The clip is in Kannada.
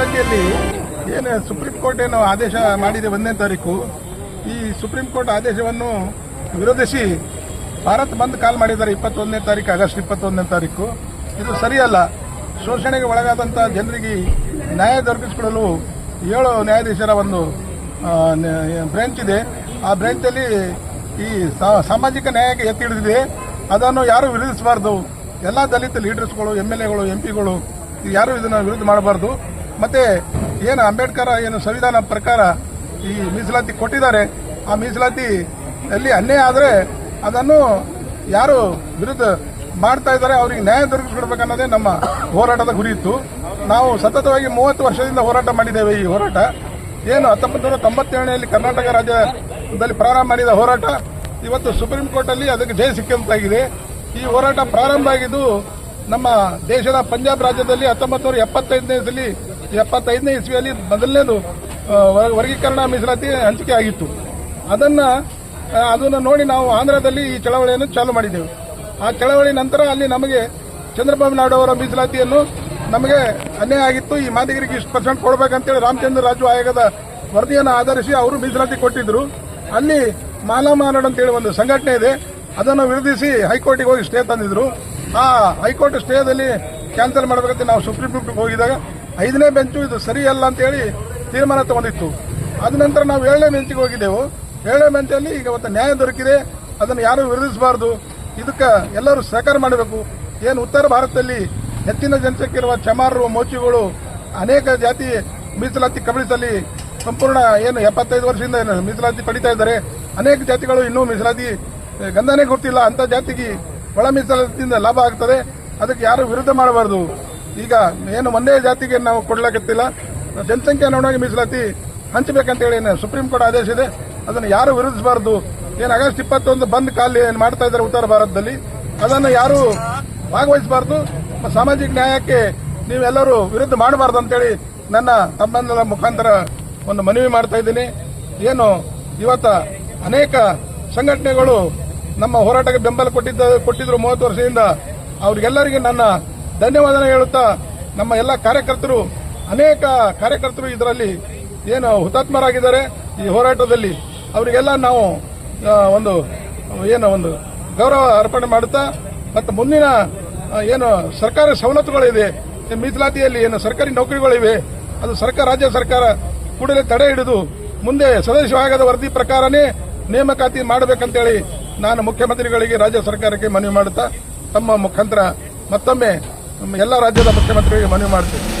ರಾಜ್ಯದಲ್ಲಿ ಏನು ಸುಪ್ರೀಂ ಕೋರ್ಟ್ ಏನು ಆದೇಶ ಮಾಡಿದೆ ಒಂದನೇ ತಾರೀಕು, ಈ ಸುಪ್ರೀಂ ಕೋರ್ಟ್ ಆದೇಶವನ್ನು ವಿರೋಧಿಸಿ ಭಾರತ್ ಬಂದ್ ಕಾಲ್ ಮಾಡಿದ್ದಾರೆ ಇಪ್ಪತ್ತೊಂದನೇ ತಾರೀಕು, ಆಗಸ್ಟ್ ಇಪ್ಪತ್ತೊಂದನೇ ತಾರೀಕು. ಇದು ಸರಿಯಲ್ಲ. ಶೋಷಣೆಗೆ ಒಳಗಾದಂಥ ಜನರಿಗೆ ನ್ಯಾಯ ದೊರಕಿಸಿಕೊಡಲು ಏಳು ನ್ಯಾಯಾಧೀಶರ ಒಂದು ಬ್ರಾಂಚ್ ಇದೆ. ಆ ಬ್ರಾಂಚಲ್ಲಿ ಈ ಸಾಮಾಜಿಕ ನ್ಯಾಯಕ್ಕೆ ಎತ್ತಿ ಹಿಡಿದಿದೆ ಅದನ್ನು ಯಾರು ವಿರೋಧಿಸಬಾರ್ದು. ಎಲ್ಲ ದಲಿತ ಲೀಡರ್ಸ್ಗಳು ಎಂ ಎಲ್ ಎಗಳು, ಎಂ ಪಿಗಳು, ಯಾರು ಇದನ್ನು ವಿರೋಧ ಮಾಡಬಾರ್ದು. ಮತ್ತೆ ಏನು ಅಂಬೇಡ್ಕರ್ ಏನು ಸಂವಿಧಾನ ಪ್ರಕಾರ ಈ ಮೀಸಲಾತಿ ಕೊಟ್ಟಿದ್ದಾರೆ, ಆ ಮೀಸಲಾತಿ ಅಲ್ಲಿ ಅನ್ಯಾಯ ಆದರೆ ಅದನ್ನು ಯಾರು ವಿರುದ್ಧ ಮಾಡ್ತಾ ಇದ್ದಾರೆ, ಅವರಿಗೆ ನ್ಯಾಯ ದೊರಕಿಸ್ಕೊಡ್ಬೇಕನ್ನೋದೇ ನಮ್ಮ ಹೋರಾಟದ ಗುರಿ ಇತ್ತು ನಾವು ಸತತವಾಗಿ ಮೂವತ್ತು ವರ್ಷದಿಂದ ಹೋರಾಟ ಮಾಡಿದ್ದೇವೆ ಈ ಹೋರಾಟ. ಏನು ಹತ್ತೊಂಬತ್ತು ನೂರ ತೊಂಬತ್ತೇಳನೆಯಲ್ಲಿ ಕರ್ನಾಟಕ ರಾಜ್ಯದಲ್ಲಿ ಪ್ರಾರಂಭ ಮಾಡಿದ ಹೋರಾಟ, ಇವತ್ತು ಸುಪ್ರೀಂ ಕೋರ್ಟಲ್ಲಿ ಅದಕ್ಕೆ ಜಯ ಸಿಕ್ಕಂತಾಗಿದೆ. ಈ ಹೋರಾಟ ಪ್ರಾರಂಭ ಆಗಿದ್ದು ನಮ್ಮ ದೇಶದ ಪಂಜಾಬ್ ರಾಜ್ಯದಲ್ಲಿ ಹತ್ತೊಂಬತ್ತು ನೂರ ಎಪ್ಪತ್ತೈದನೇ ಇಸಲಿ ಎಪ್ಪತ್ತೈದನೇ ಇಸ್ವಿಯಲ್ಲಿ ಮೊದಲನೇದು ವರ್ಗೀಕರಣ ಮೀಸಲಾತಿ ಹಂಚಿಕೆ ಆಗಿತ್ತು. ಅದನ್ನ ಅದನ್ನು ನೋಡಿ ನಾವು ಆಂಧ್ರದಲ್ಲಿ ಈ ಚಳವಳಿಯನ್ನು ಚಾಲು ಮಾಡಿದ್ದೆವು. ಆ ಚಳವಳಿ ನಂತರ ಅಲ್ಲಿ ನಮಗೆ ಚಂದ್ರಬಾಬು ನಾಯ್ಡು ಅವರ ಮೀಸಲಾತಿಯನ್ನು ನಮಗೆ ಅನ್ಯಾಯ ಆಗಿತ್ತು. ಈ ಮಾದಿಗರಿಗೆ ಇಷ್ಟು ಪರ್ಸೆಂಟ್ ಕೊಡಬೇಕಂತೇಳಿ ರಾಮಚಂದ್ರ ರಾಜು ಆಯೋಗದ ವರದಿಯನ್ನು ಆಧರಿಸಿ ಅವರು ಮೀಸಲಾತಿ ಕೊಟ್ಟಿದ್ದರು ಅಲ್ಲಿ ಮಾಲಾ ಅಂತೇಳಿ ಒಂದು ಸಂಘಟನೆ ಇದೆ. ಅದನ್ನು ವಿರೋಧಿಸಿ ಹೈಕೋರ್ಟಿಗೆ ಹೋಗಿ ಸ್ಟೇ ತಂದಿದ್ರು. ಆ ಹೈಕೋರ್ಟ್ ಸ್ಟೇದಲ್ಲಿ ಕ್ಯಾನ್ಸಲ್ ಮಾಡಬೇಕಂತ ನಾವು ಸುಪ್ರೀಂ ಕೋರ್ಟ್ಗೆ ಹೋಗಿದಾಗ ಐದನೇ ಬೆಂಚು ಇದು ಸರಿಯಲ್ಲ ಅಂತೇಳಿ ತೀರ್ಮಾನ ತಗೊಂಡಿತ್ತು. ಅದ ನಂತರ ನಾವು ಏಳನೇ ಬೆಂಚಿಗೆ ಹೋಗಿದ್ದೆವು. ಏಳನೇ ಬೆಂಚಲ್ಲಿ ಈಗ ಒಂದು ನ್ಯಾಯ ದೊರಕಿದೆ. ಅದನ್ನು ಯಾರು ವಿರೋಧಿಸಬಾರ್ದು. ಇದಕ್ಕೆ ಎಲ್ಲರೂ ಸಹಕಾರ ಮಾಡಬೇಕು. ಏನು ಉತ್ತರ ಭಾರತದಲ್ಲಿ ಹೆಚ್ಚಿನ ಜನಸಂಖ್ಯೆ ಇರುವ ಚಮಾರರು, ಮೋಚಿಗಳು ಅನೇಕ ಜಾತಿ ಮೀಸಲಾತಿ ಕಬಳಿಸಲಿ ಸಂಪೂರ್ಣ ಏನು ಎಪ್ಪತ್ತೈದು ವರ್ಷದಿಂದ ಮೀಸಲಾತಿ ಪಡಿತಾ ಇದ್ದಾರೆ. ಅನೇಕ ಜಾತಿಗಳು ಇನ್ನೂ ಮೀಸಲಾತಿ ಗಂಧನೇ ಗೊತ್ತಿಲ್ಲ ಅಂತ ಜಾತಿಗೆ ಒಳ ಮೀಸಲಾತಿಯಿಂದ ಲಾಭ ಆಗ್ತದೆ. ಅದಕ್ಕೆ ಯಾರು ವಿರುದ್ಧ ಮಾಡಬಾರ್ದು. ಈಗ ಏನು ಒಂದೇ ಜಾತಿಗೆ ನಾವು ಕೊಡ್ಲಾಕತ್ತಿಲ್ಲ. ಜನಸಂಖ್ಯೆ ಅನುಗುಣವಾಗಿ ಮೀಸಲಾತಿ ಹಂಚಬೇಕಂತೇಳಿ ಸುಪ್ರೀಂ ಕೋರ್ಟ್ ಆದೇಶ ಇದೆ. ಅದನ್ನು ಯಾರು ವಿರೋಧಿಸಬಾರದು? ಏನು ಆಗಸ್ಟ್ ಇಪ್ಪತ್ತೊಂದು ಬಂದ್ ಏನು ಮಾಡ್ತಾ ಇದ್ದಾರೆ ಉತ್ತರ ಭಾರತದಲ್ಲಿ. ಅದನ್ನು ಯಾರು ಭಾಗವಹಿಸಬಾರ್ದು? ಸಾಮಾಜಿಕ ನ್ಯಾಯಕ್ಕೆ ನೀವೆಲ್ಲರೂ ವಿರುದ್ಧ ಮಾಡಬಾರ್ದು ಅಂತೇಳಿ ನನ್ನ ಸಂಬಂಧದ ಮುಖಾಂತರ ಒಂದು ಮನವಿ ಮಾಡ್ತಾ ಇದ್ದೀನಿ. ಏನು ಇವತ್ತ ಅನೇಕ ಸಂಘಟನೆಗಳು ನಮ್ಮ ಹೋರಾಟಕ್ಕೆ ಬೆಂಬಲ ಕೊಟ್ಟಿದ್ದ ಕೊಟ್ಟಿದ್ರು ಮೂವತ್ತು ವರ್ಷದಿಂದ. ಅವ್ರಿಗೆಲ್ಲರಿಗೆ ನನ್ನ ಧನ್ಯವಾದ ಹೇಳುತ್ತಾ ನಮ್ಮ ಎಲ್ಲ ಕಾರ್ಯಕರ್ತರು, ಅನೇಕ ಕಾರ್ಯಕರ್ತರು ಇದರಲ್ಲಿ ಏನು ಹುತಾತ್ಮರಾಗಿದ್ದಾರೆ. ಈ ಹೋರಾಟದಲ್ಲಿ ಅವರಿಗೆಲ್ಲ ನಾವು ಒಂದು, ಏನು ಒಂದು ಗೌರವ ಅರ್ಪಣೆ ಮಾಡುತ್ತಾ, ಮತ್ತು ಮುಂದಿನ ಏನು ಸರ್ಕಾರ ಸವಲತ್ತುಗಳಿದೆ ಮೀಸಲಾತಿಯಲ್ಲಿ ಏನು ಸರ್ಕಾರಿ ನೌಕರಿಗಳಿವೆ, ಅದು ಸರ್ಕಾರ, ರಾಜ್ಯ ಸರ್ಕಾರ ಕೂಡಲೇ ತಡೆ ಹಿಡಿದು ಮುಂದೆ ಸದಸ್ಯ ಆಯೋಗದ ವರದಿ ಪ್ರಕಾರನೇ ನೇಮಕಾತಿ ಮಾಡಬೇಕಂತೇಳಿ ನಾನು ಮುಖ್ಯಮಂತ್ರಿಗಳಿಗೆ, ರಾಜ್ಯ ಸರ್ಕಾರಕ್ಕೆ ಮನವಿ ಮಾಡುತ್ತಾ, ತಮ್ಮ ಮುಖಾಂತರ ಮತ್ತೊಮ್ಮೆ ಎಲ್ಲ ರಾಜ್ಯದ ಮುಖ್ಯಮಂತ್ರಿಗಳಿಗೆ ಮನವಿ ಮಾಡ್ತೀನಿ